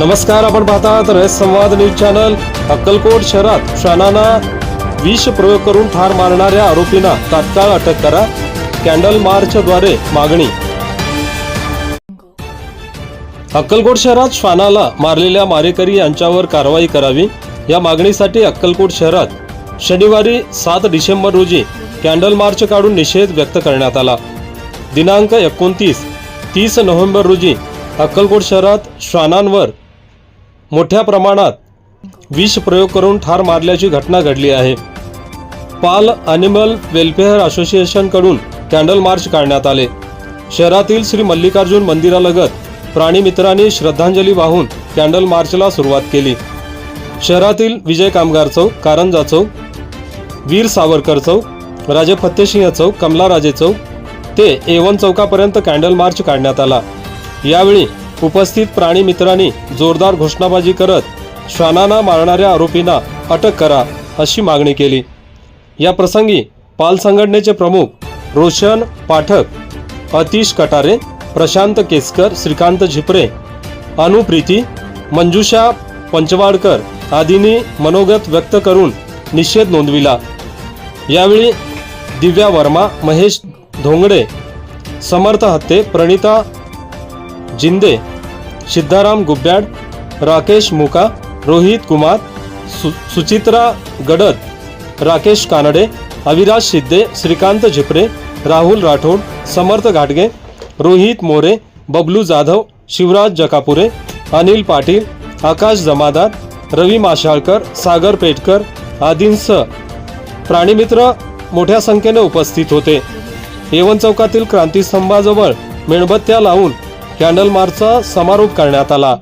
नमस्कार आपण पाहतात रयत संवाद न्यूज चॅनल. अक्कलकोट शहरात शानाना विष प्रयोग करून ठार मारणाऱ्या आरोपींना तात्काळ अटक करा. कॅन्डल मार्चद्वारे मागणी. अक्कलकोट शहरात श्वानाला मारलेल्या मारेकरी यांच्यावर कारवाई करावी. या मागणीसाठी अक्कलकोट शहरात शनिवारी सात डिसेंबर रोजी कॅन्डल मार्च काढून निषेध व्यक्त करण्यात आला. दिनांक एकोणतीस तीस नोव्हेंबर रोजी अक्कलकोट शहरात श्वानांवर मोठ्या प्रमाणात विष प्रयोग करून ठार मारल्याची घटना घडली आहे. पाल अॅनिमल वेलफेअर असोसिएशनकडून कॅन्डल मार्च काढण्यात आले. शहरातील श्री मल्लिकार्जुन मंदिरालगत प्राणीमित्रांनी श्रद्धांजली वाहून कॅन्डल मार्चला सुरुवात केली. शहरातील विजय कामगार चौक कारंजा चौक वीर सावरकर चौक राजे फत्तेसिंह चौक कमलाराजे चौक ते एवन चौकापर्यंत कॅन्डल मार्च काढण्यात आला. यावेळी उपस्थित प्राणी मित्रांनी जोरदार घोषणाबाजी करत श्वानांना मारणाऱ्या आरोपींना अटक करा अशी मागणी केली. या प्रसंगी पाल संघटनेचे प्रमुख रोशन पाठक अतिश कटारे प्रशांत केसकर श्रीकांत झिपरे अनुप्रीती मंजुषा पंचवाडकर आदींनी मनोगत व्यक्त करून निषेध नोंदविला. यावेळी दिव्या वर्मा महेश धोंगडे समर्थ हत्ते प्रणिता जिंदे सिद्धाराम गुब्याड राकेश मुका रोहित कुमार सु सुचित्रा गडद राकेश कानडे अविराज शिद्दे श्रीकांत झिपरे राहुल राठोड समर्थ घाटगे रोहित मोरे बबलू जाधव शिवराज जकापुरे अनिल पाटील आकाश जमादार रवी माशाळकर सागर पेटकर आदींसह प्राणीमित्र मोठ्या संख्येने उपस्थित होते. येवन चौकातील क्रांतीस्तंभाजवळ मेणबत्त्या लावून कॅन्डल मार्चचा समारोप करण्यात आला.